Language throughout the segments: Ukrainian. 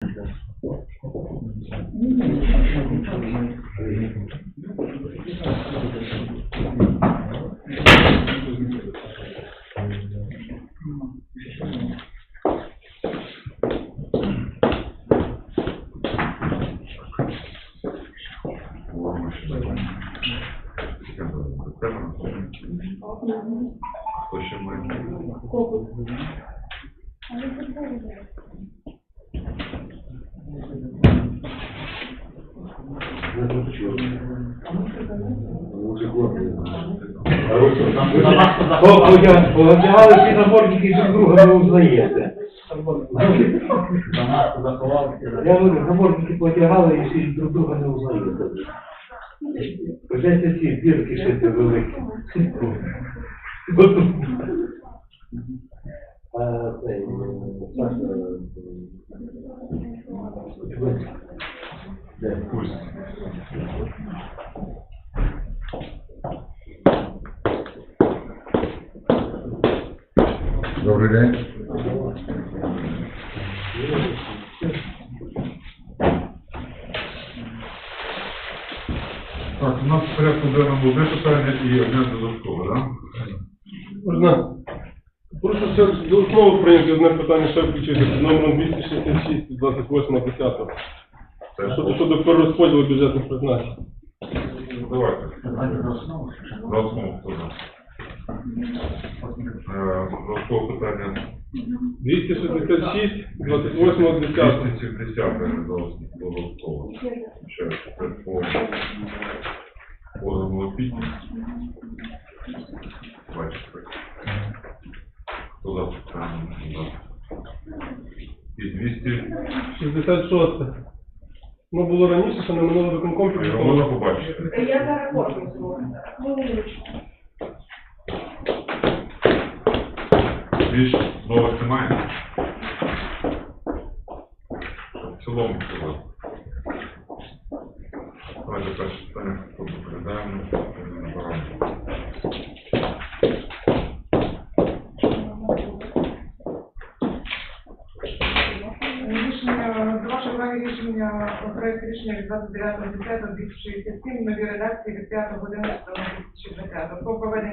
Хто ще має? Повитягали всі наборники друг друга не узнаєте. Я говорю, наборники потягали і всі друг друга не узнаєте. Придеться ці бірки шити великі. Е, де? Добрий день. Так, у нас в порядку денному одне питання і одне додаткове, так? Можна. Прошу все до основи прийняти одне питання, ще включити під номером 266 28 10. Це Щодо, щодо перерозподілу бюджетних призначень. Давайте. За основу за? Е, Додаткове питання 266 28 10. 270 додатково. Ще раз, це по органу опіки. Бачите. Хто за питання? І 200, 66. Ну було раніше, що не минуло виконком Я зараз кожну зроблю. Хвилиночку. Більш нових немає? В цілому хто? Давайте перше питання доповідаємо. Набираємо. Рішення, до вашої уваги рішення, про проект рішення від 29.10.2067, нові редакції від 5.11.2020 про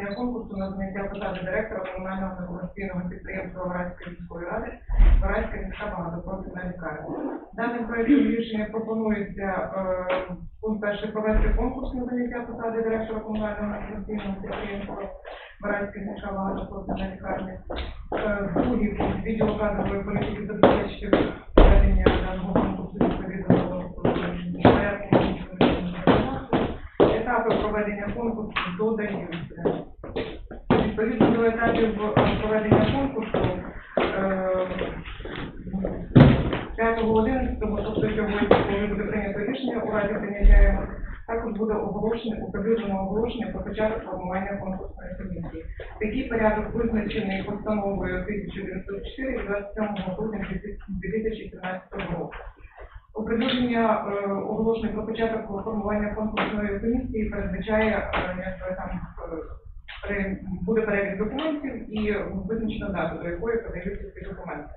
проведення конкурсу на заняття посади директора комунального некомерційного підприємства Вараської міської ради Вараська міська багатопрофільна лікарня. Даним проектом рішення пропонується е, пункт перший провести конкурс на заняття посади директора комунального некомерційного підприємства Вараська міська багатопрофільна лікарня. Е, Другий пункт відділу кадрової політики забезпечити проведення даного конкурсу відповідно до порядку. Етапи проведення конкурсу додаються. Відповідно до етапів е, проведення конкурсу, е, 5.11, тобто сьогодні, коли буде прийнято рішення у раді прийняття його, також буде оголошення, оприлюднено оголошення про початок формування конкурсної комісії. Такий порядок визначений постановою 1904 від 27 грудня 2017 року. Оприлюднення е, оголошення про початок формування конкурсної комісії передбачає, е, там е, буде перелік документів і визначена дата, до якої подаються ці документи.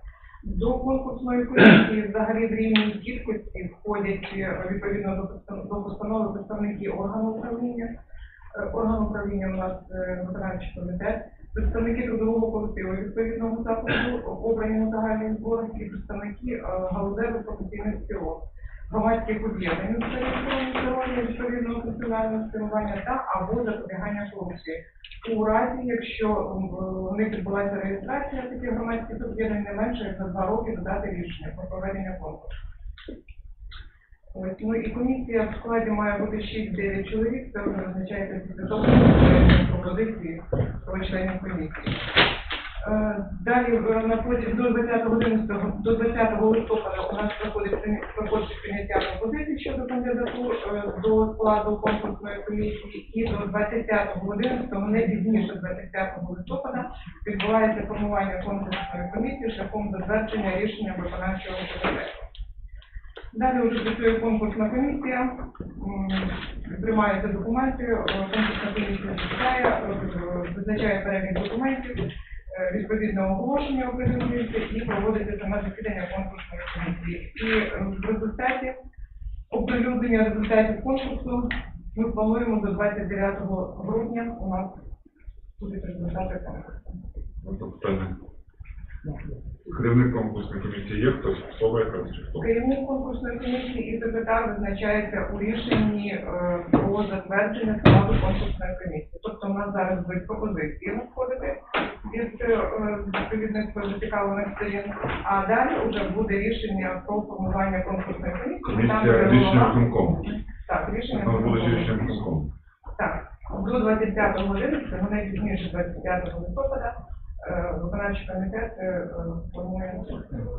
До конкурсної комісії взагалі в рівній кількості входять е, відповідно до постан- до постанови представники органу управління. Е, Орган управління у нас е, виконавчий комітет, представники трудового колективу відповідного закладу, обрані на загальний збор і представники галузеви професійних спілок, громадських об'єднань зареєстровані сторонні відповідного функціонального спрямування та або запобігання корупції. У разі, якщо м, в них відбулася реєстрація таких громадських об'єднань не менше як за два роки додати рішення про проведення конкурсу. Ось, ну і комісія в складі має бути 6-9 чоловік, це вже визначається після того, буде пропозиції про членів комісії. Е, Далі е, на протязі до 20 11 до 20 листопада у нас проходить проходить прийняття пропозицій щодо кандидатур е, до складу конкурсної комісії і до 25 11 не пізніше 25 листопада відбувається формування конкурсної комісії шляхом затвердження рішення виконавчого комітету. Далі вже працює конкурсна комісія, м, приймаються документи, конкурсна комісія визначає перелік документів. Е, відповідне оголошення оприлюднюється і проводиться саме засідання конкурсної комісії. І в результаті оприлюднення результатів конкурсу ми плануємо до 29 грудня у нас будуть результати конкурсу. Тобто. Керівник конкурсної комісії є хтось, особа якась чи хто? Керівник конкурсної комісії і секретар визначається у рішенні е, про затвердження складу конкурсної комісії. Тобто у нас зараз будуть пропозиції від е, відповідних зацікавлених сторін, а далі вже буде рішення про формування конкурсної комісії. Там Комісія рішення виконкому. Так, рішення Воно буде виконкому. рішення виконкому. Так, до 25 11, вони пізніше 25 листопада, е, виконавчий комітет е, е.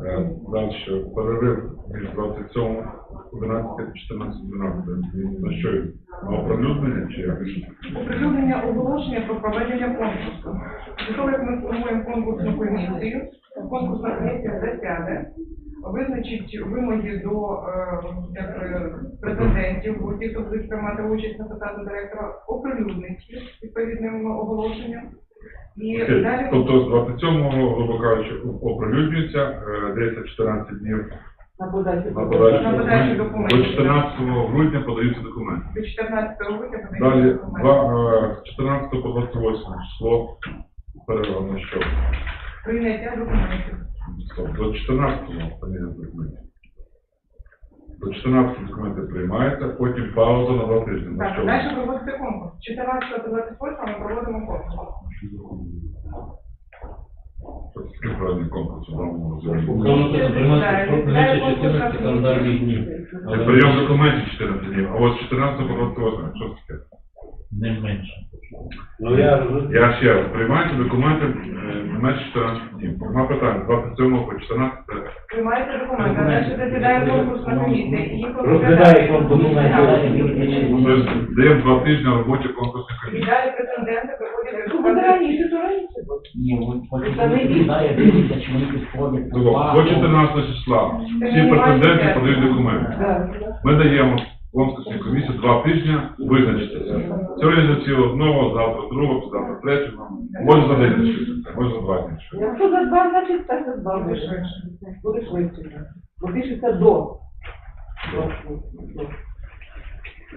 Е, Далі перерив між 27, 11 і 14, 12. На що? На оприлюднення чи як? Оприлюднення оголошення про проведення конкурсу. До того, як ми сформуємо конкурсну комісію, конкурсна комісія засяде, визначить вимоги до е, як, е, претендентів, бо ті, хто будуть приймати участь на посаду директора, оприлюднить відповідним оголошенням. І Окей. далі Тобто з 27-го, грубо кажучи, оприлюднюється, е, 10-14 днів На подачу. на подачу На подачу документів. До 14 грудня подаються документи. до 14 грудня Далі подається документ. два, е, з 14 по 28 число перерва на що? прийняття документів. Стоп, До 14-го поміняти документів. До 14 документи приймаються, потім пауза на два тижні. На Так, що? далі проводиться конкурс. 14 28 ми проводимо конкурс. В даному розумінні? Воно це приймається про 14 календарних днів. Це Прийом документів 14 днів, а от 14 по 28, що це таке? не менше. Ну я Я ще раз, приймайте документи е, не менше 14 днів. Нема питань, з 27 по 14 Приймаєте документи, а далі засідає конкурсна комісія і їх Розглядає вам документи, Тобто даємо два тижні роботі конкурсної І комісії. далі претенденти приходять до буде раніше, то раніше. Ні, от потрібно знає, дивиться, чи вони підходять. по До 14 числа всі претенденти подають документи. Ми даємо конкурсній комісії два тижні визначитися. Сьогодні за ці одного, завтра другого, завтра третього. Може за день рішити, може за два дні рішити. Якщо за два, значить так за два буде швидше. Буде швидше. Бо пишеться до.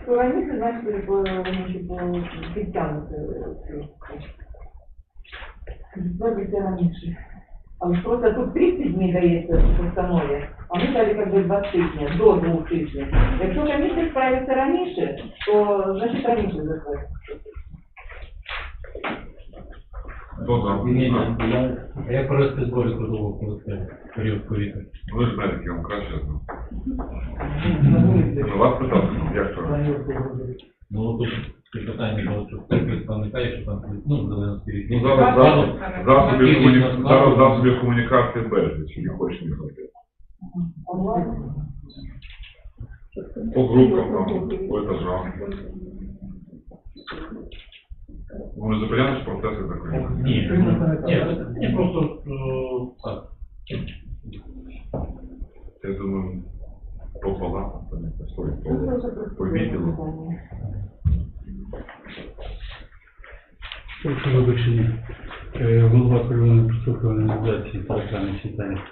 То раніше, значить, по- вони ще по- підтягнути. ці. Зробиться раніше. Але просто тут 30 днів дається в постанові, а ми дали як би 2 тижні, до 2 тижнів. Якщо комісія справиться раніше, то значить раніше заходить. Хто за? Я, а як провести збори трудового колективу в період ковіду? Ви ж знаєте, я вам краще знаю. Ну, Вас питати, як то? Ну, тут питання було, що хто представника, якщо там, ну, Зеленський рік. Ну, зараз засоб- засобів комуні- зараз засобів комунікації безліч, не хочеш не ходити. По групам там, по етажам. Вони зупиняють процеси законні. Ні, ну, ні, ні, просто, е, так. Я думаю, по палатам, там, по, по відділу. Прошу вибачення. Е, Голова первинної профспілкової організації Таракани Світання.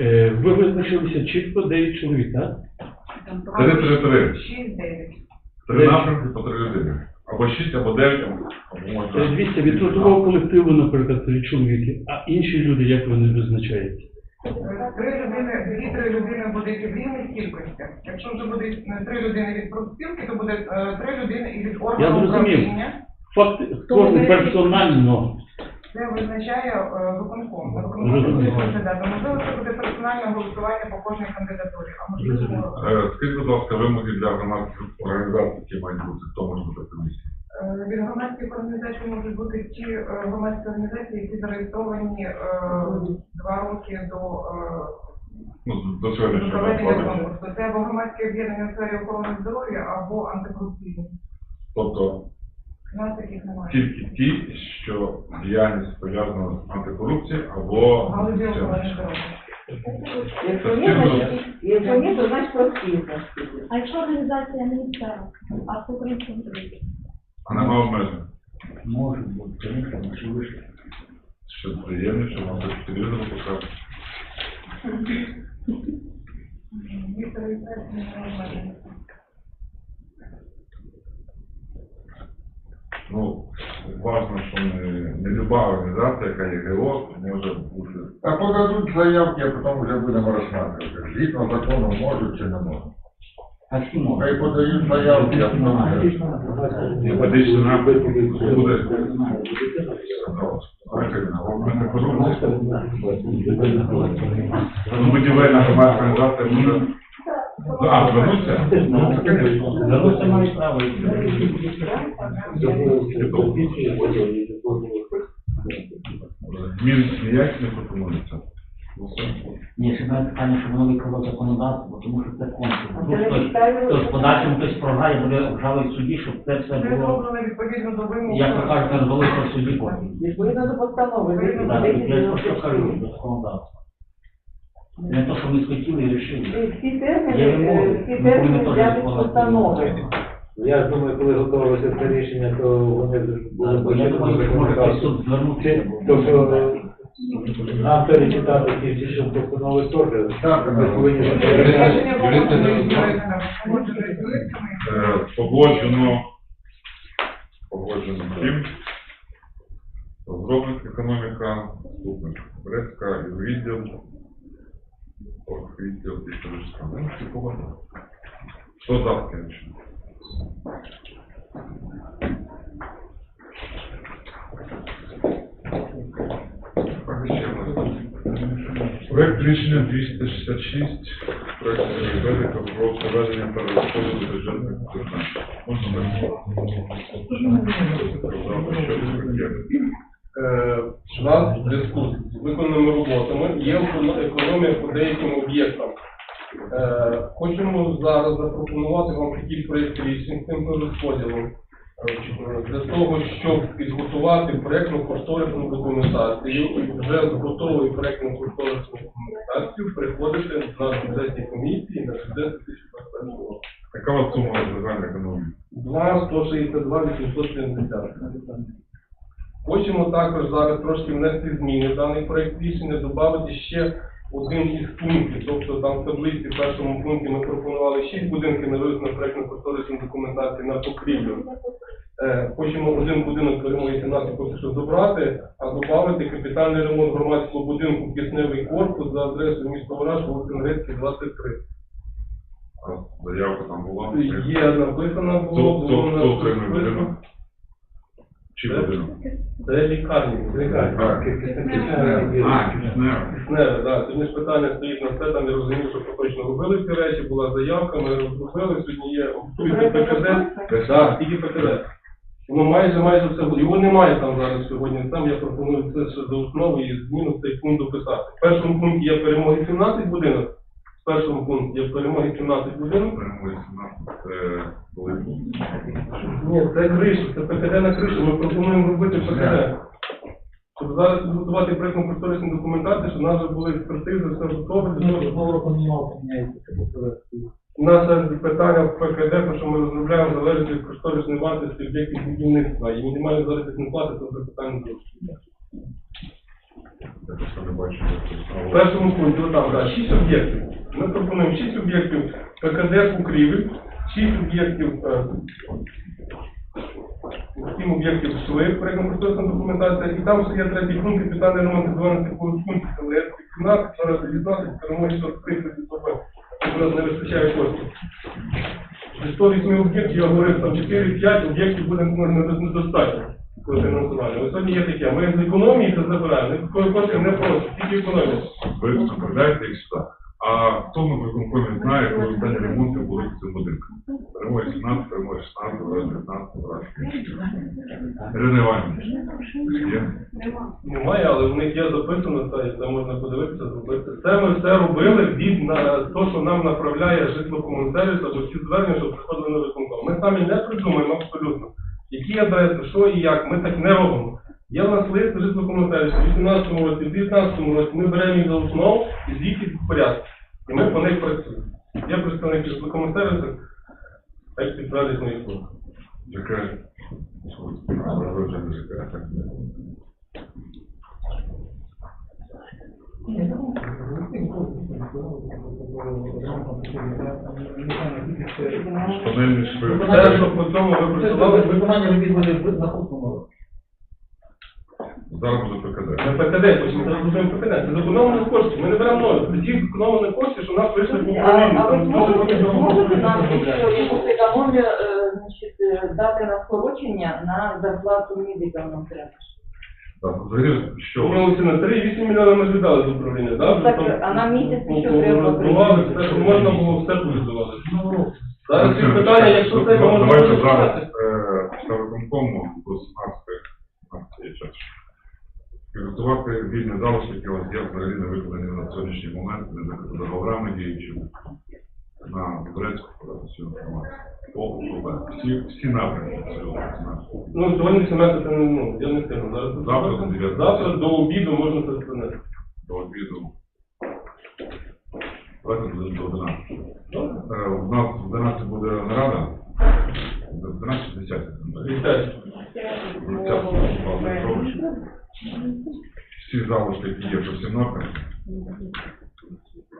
Е, Ви визначилися чітко 9 чоловік, так? Три, три, три. 6-9. Три напрямки по три людини. Або шість, або дев'ять, або можна. Дивіться, від трудового колективу, наприклад, три чоловіки, а інші люди, як вони визначаються? Три людини, дві три людини будуть в рівних кількостях. Якщо вже буде е, три людини від профспілки, то буде е, три людини і від органу зрозумів. управління. Факт, кожен персонально. Це визначає е, виконком. Можливо, це буде персональне голосування по кожній кандидатурі, а можливо, Е, Скажіть, будь ласка, вимоги для громадських організацій, які мають бути, хто може бути в комісії? від громадських організацій можуть бути ті е, громадські організації, які зареєстровані два роки до Ну, до проведення конкурсу. Це або громадське об'єднання у сфері охорони здоров'я, або антикорупційні. Тобто У нас таких немає. тільки ті, що діяльність пов'язана з антикорупцією або охорони. Якщо ні, значить, якщо ні, то значить профспілка. А якщо організація не місцева, а всеукраїнська можливість? а нема обмежень. Може бути, звісно, що. Що приємно, що вам так телевізор показав. Місце реєстрації не Ну, важно, що не, не люба організація, яка є ГО, може бути. А подадуть заявки, а потім вже будемо розглядати. Згідно закону можуть чи не можуть. А всі можуть. Хай подають заявки, а потім вже. Медичний напрямок буде. Ну, будівельна громадська організація буде. А, звернуться? Ну, це, звісно. Звернуться мають право. Змін ніякі не пропонуються. Ну. Ні, ще мене питання, щоб воно виконало законодавство, тому що це конкурс. Вдруг хтось, в подальшому хтось програє, буде обжалують в суді, щоб це все було, відповідно до вимог. як ви кажете, розвалиться в суді потім. Відповідно до постанови. Так, Я про що кажу, до законодавства. Не то, що ми схотіли і рішили. Всі терміни, е, всі взяти з теж постанови. Я думаю, коли готувалося це рішення, то вони були Бо Я думаю, що може хтось тут звернутися. Тобто нам перечитати ті всі, що постанови теж. Так, Ми повинні Юристи не. Е, Погоджено, погоджено ким? Розробник економіка, ступник Брестка, відділ, відділ і Калишка. Ну, всі погоджено. Що завтра ще? Так, ще в нас. Проект рішення 266, проект Ведика про проведення перерахунку бюджетних питань. Можна ми? Завтра що Е, в зв'язку з виконаними роботами є економія по деяким об'єктам. Е, Хочемо зараз запропонувати вам такий проєкт рішень з цим розподілом. Е, Для того, щоб підготувати проєктну кошторисну документацію, і вже з готовою проєктну кошторисну документацію приходити на бюджетні комісії на бюджет 2021 року. Яка вас сума загальна економія? 2 162 870. Хочемо також зараз трошки внести зміни в даний проект рішення, додати ще один із пунктів. Тобто там в таблиці в першому пункті ми пропонували 6 будинків на вивіз на проєктну кошторисну на покрівлю. Е, Хочемо один будинок перемоги 17 поки що забрати, а додати капітальний ремонт громадського будинку кисневий корпус за адресою міста Вараж, вулиця Інгрецька, 23. А Заявка там була? Є написано Хто, було, було хто будинок? Чи будинок? Це лікарні. А, киснева. Кисневе, да. Сьогодні ж питання стоїть на все, там я розумів, що поточно робили ці речі, була заявка, ми розробили, сьогодні є тільки ПКД, так, тільки ПКД. Воно майже, майже все буде. Його немає там зараз сьогодні. Там я пропоную це ще до основи і зміну цей пункт дописати. В першому пункті є перемоги 17 будинок. В першому пункті є перемоги 17 будинок. Перемоги 17, це? Ні, це криша, це ПКД на кришу. Ми пропонуємо робити ПКД. Щоб зараз підготувати проєктну кошторисну документацію, щоб у нас вже були експертизи, все готове. того, щоб року міняється. У нас е, питання в ПКД, те, що ми розробляємо, залежить від кошторисної вартості об'єктів будівництва. І мінімальна заробітна плата це вже питання трошки. Першому пункті, отам, так, 6 об'єктів. Ми пропонуємо 6 об'єктів ПКД покрівель, 6 об'єктів, е, 7 об'єктів пішли, проєктна кошторисна документація, і там ще є третій пункт, капітальний ремонт 12 пунктів, кімнат, зараз 19, перемоги 43 тобто у нас не вистачає коштів. Зі 108 об'єктів, я говорив, там 4-5 об'єктів буде ну, недостатньо фінансування. Ось сьогодні є таке, ми з економії це забираємо, такої не просимо, тільки економія. Ви направляєте їх сюди. А хто на виконкомі знає, коли останні ремонти були в цьому будинку? Перемоги 17, перемоги 16, перемоги 19, перемоги. Ірина Іванівна, є? Немає, але в них є записано і це можна подивитися, зробити. Це ми все робили від на те, що нам направляє житло-комунсервіс або ці звернення, щоб приходили на виконком. Ми самі не придумаємо абсолютно. Які адреси, що і як, ми так не робимо. Є в нас лист житло-комунсервісу у 18 році, в 19 році, ми беремо їх за основу і звідти в порядку. І ми по них працюємо. Є представники житло-комунсервісу, як підтвердять мої слова. Яка? Роджена Те, що по цьому ви працювали, ви Виконання робіт буде в наступному році. Зараз буде ПКД. на ПКД, потім зараз будемо ПКД. Це зекономлені кошти. Ми не беремо нові. Це ті зекономлені кошти, що в нас вийшли в А, ви зможете, зможете нам ще якусь економію, е, значить, е, дати на скорочення на зарплату медикам нам треба? Так, взагалі, що? Помилися на 3,8 мільйона ми ж віддали з управління, так? Ну, так, а на місяць що треба Розбивали, прийняти? все, що можна було, все повідували. Ну, Зараз ці питання, якщо це, то можна Давайте зараз почати. е, староконкому до 17 є час. Підготувати вільні залишки, які у вас є взагалі не виконані на сьогоднішній момент, не закрити договорами діючими на турецьку всю інформацію. По всі, всі напрямки. Ну, сьогодні 18 це не, ну, я не встигну. Зараз Завтра до 9. Завтра до обіду можна це зупинити. до обіду. Давайте до до 11. Е, У нас в 11 буде нарада. До 12 10. Вітаю. Всі залишки, які є по всім напрямкам.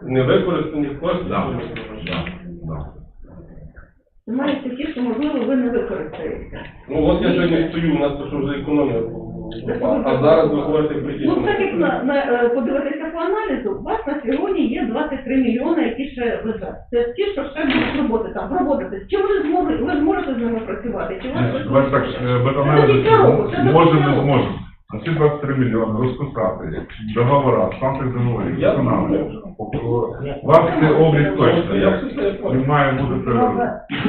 Невикористані кошти. Да, да, да. Що можливо ви не використаєте. Ну от я сьогодні стою, у нас то що вже економія була. А зараз ви говорите про ті, Ну, так як на, на, е, подивитися по аналізу, у вас на сьогодні є 23 мільйони, які ще лежать. Це ті, що ще будуть роботи там, проводити. Чи ви зможете, ви зможете з ними працювати? Чи у вас Давайте так, е, бетонери може не зможе. На ці 23 мільйони розписати договора, договорів, Я виконати. У вас це облік точно. Він має бути.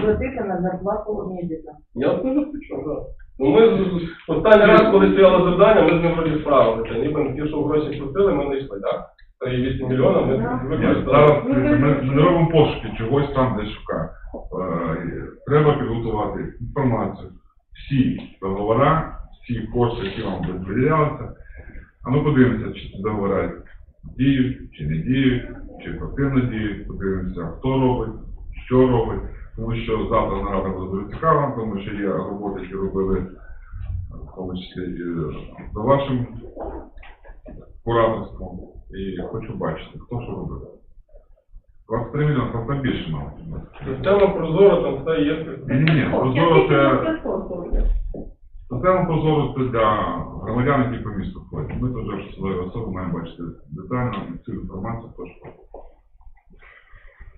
Платити на зарплату медикам. Я теж хочу, так. Ну ми з- з- останній раз, коли стояло завдання, ми з ним вроді справилися. Ніби ті, що гроші просили, ми знайшли, так? 3,8 мільйона ми Ні, використали. Зараз ми, ми не робимо пошуки, чогось там десь шукаємо. Е, Треба підготувати інформацію, всі договори, всі кошти, які вам будуть виділятися. А ну подивимося, чи ці договори діють, чи не діють, чи ефективно діють, подивимося, хто робить, що робить. Тому що завтра нарада буде дуже цікава, тому що є роботи, які робили, в тому числі за вашим кураторством. І хочу бачити, хто що робив. 23 мільйони, там там більше мало. Система прозора, там все є. Ні-ні-ні, прозоро це... Система прозорості для громадян, які по місту ходять. Ми теж свою особу маємо бачити детально цю інформацію точно.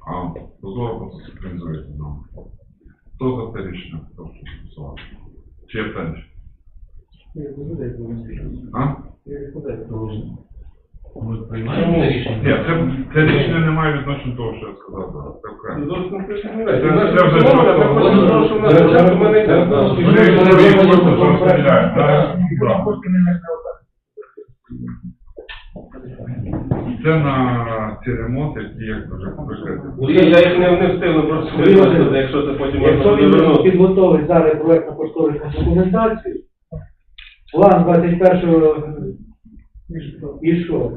А прозоро просто синхронізується з нами. Хто за те рішення? Прошу голосувати. Чи є питання? А? Ми приймаємо це рішення. Ні, це, це рішення не має відношення до того, що я сказав. зараз. Це окремо. Вже просто-. Це на ці ремонти, які як вже. Ні, Я їх не, встигну просто використати, якщо це потім Якщо він повернути. підготовить зараз проєктно кошторисну документацію, план 21-го, і що?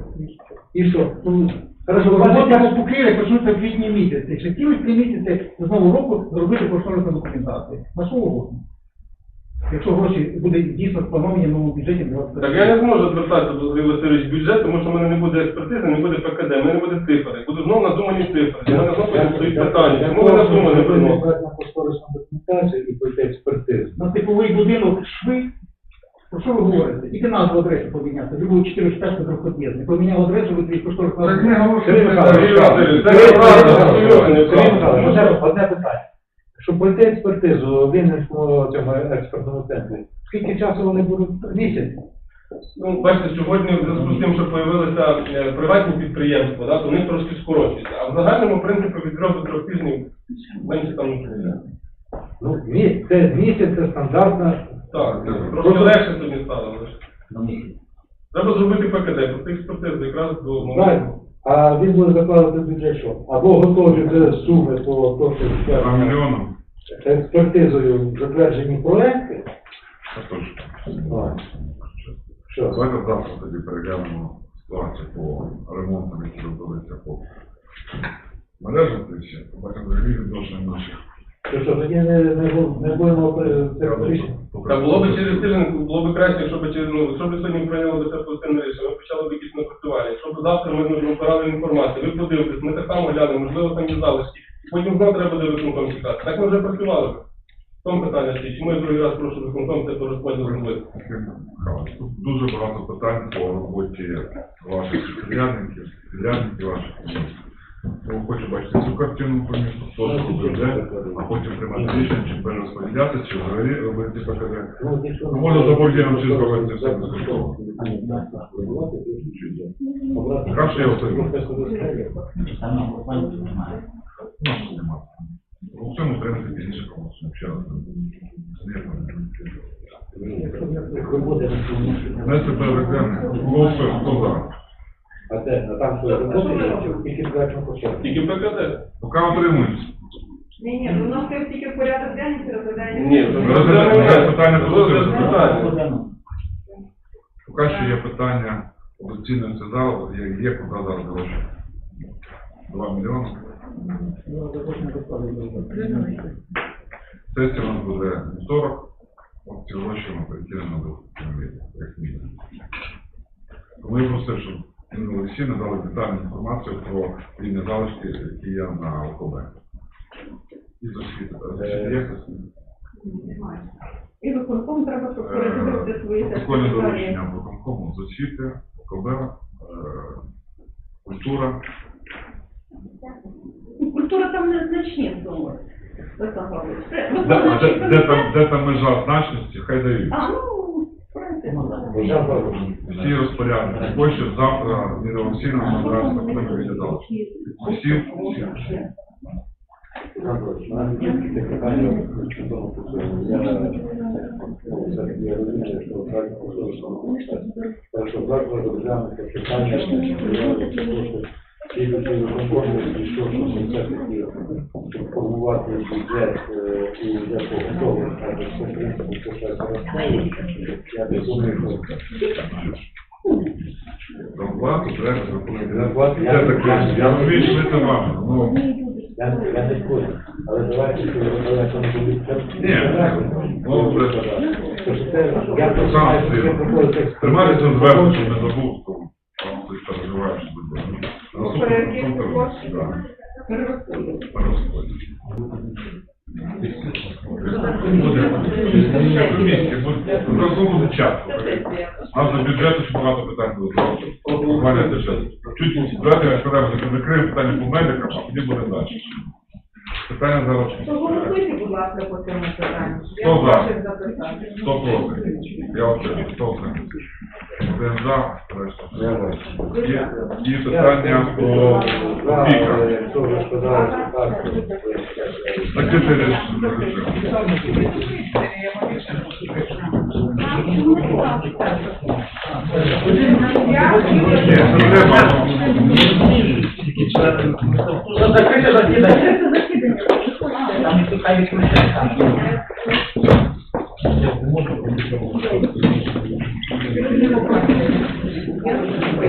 І що? Ну, Хорошо, ви бачите, покрили, почнуться в квітні місяці. Ще цілих три місяці з нового року зробити кошторисну документацію. На що угодно. Якщо гроші буде дійсно сплановані в новому бюджеті 25 Так я не зможу звертатися до Сергія Васильович бюджет, тому що в мене не буде експертизи, не буде ПКД, в мене не буде цифри. Буду знову надумані цифри. Я не знову стоїть питання. Чому ви надумані приносите? на кошторисну документацію і пройти експертизу. На типовий будинок шви. Про що ви говорите? Тільки назву адресу поміняти. Ви були 4 трьохпод'єдний. Поміняв адресу, ви твій Так не за Михайлович, Сергій це Михайлович, одне- питання. Щоб пройти експертизу в Вінницькому цьому експертному центрі, скільки часу вони будуть? Місяць? Ну, бачите, сьогодні в зв'язку з тим, що з'явилися е, приватні підприємства, да, то вони трошки скорочуються. А в загальному принципі від трьох до трьох тижнів менше там не. Ну, місяць, це стандартна. Так, Просто- трошки легше собі стало. але ж. Треба зробити ПКД, просто експертизу якраз до моменту. Правильно? А він буде закладати бюджет що? Або готові вже суми по то, що 2 мільйони. експертизою затверджені проекти. Це точно. Що? Давайте завтра тоді переглянемо ситуацію по ремонтам, які робилися по мережам. Побачимо взагалі відношення наших. То що, тоді не, не, не будемо е, рішення? Та було б через тиждень, було б краще, якщо б через, ну, якщо б сьогодні прийняли це позитивне рішення, ми почали б якісь напрацювання. Якщо б завтра ми ну, збирали інформацію, ви подивитесь, ми так само глянемо, можливо, там є залишки. І потім знову треба буде виконком чекати. Так ми вже працювали б. В тому питання стоїть. Чому я другий раз прошу виконком це порозподіл зробити? Дуже багато питань по роботі ваших підрядників, підрядників ваших. Тому хочу бачити цю картину по місту, хто що робить, а потім приймати рішення, чи перерозподіляти, чи взагалі робити ПКД. Можна за бордіном чи зробити все безкоштовно. Краще я отримаю. Там на голосуванні немає. Ну. У цьому треба пізніше проголосуємо. Ще раз. Порядок денний. Голосуємо. Хто за? А де? А там що, тільки. Тільки ПКД. Поки утримуємося. Ні, ні, ну, у нас це тільки в порядок денний, це. Ні, питання. Поки що є питання оцінюється зал, є, є куди зараз гроші. Два мільйони. Сесія у нас буде 40, от ці гроші ми перекинемо до як мінімум. Я просив, щоб Інна Олексійовна дали детальну інформацію про рівні залишки, які є на ОКБ. І з освіти. І виконком треба, щоб передивити свої Протокольне доручення виконкому з освіти, ОКБ, е, культура. Культура там не значні суми. Це Де, там, межа значності, хай дають. А, ну, Всі розпорядники. Хоче завтра Ніна Олексійовна набирається на куди виглядала. Усі, всі. Що завтра розглянути питання, ті люди виконкомі, що все-таки формувати бюджет е, і вже поготовити, так, що в принципі це все зростає. Я не думаю, що Зарплату треба заплатити. Зарплату Я таке, я розумію, що це вам. Ну, я, я не спорю. Але давайте, що давайте не будуть. Ні, ну, це- Я просто знаю, що проходжу Тримайтеся зверху, щоб не забув, то там ти переживаєш, що буде. Наступний Перекидки наступний, коштів. да, перерозподіл. перерозподіл. Буде. Комісії, буде. Разом буде час. У нас до бюджету ще багато питань буде. Буквально бюджет. Чуть давайте окремо закриємо питання по медикам, а тоді буде далі. Питання зараз. Голосуйте, будь ласка, по цьому питанню. Хто за? Хто проти? Я отримав. Хто за? Один за, є питання сказали, так, Закрити режим. Закрите засідання?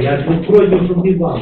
Я тут пройду, щоб не вам.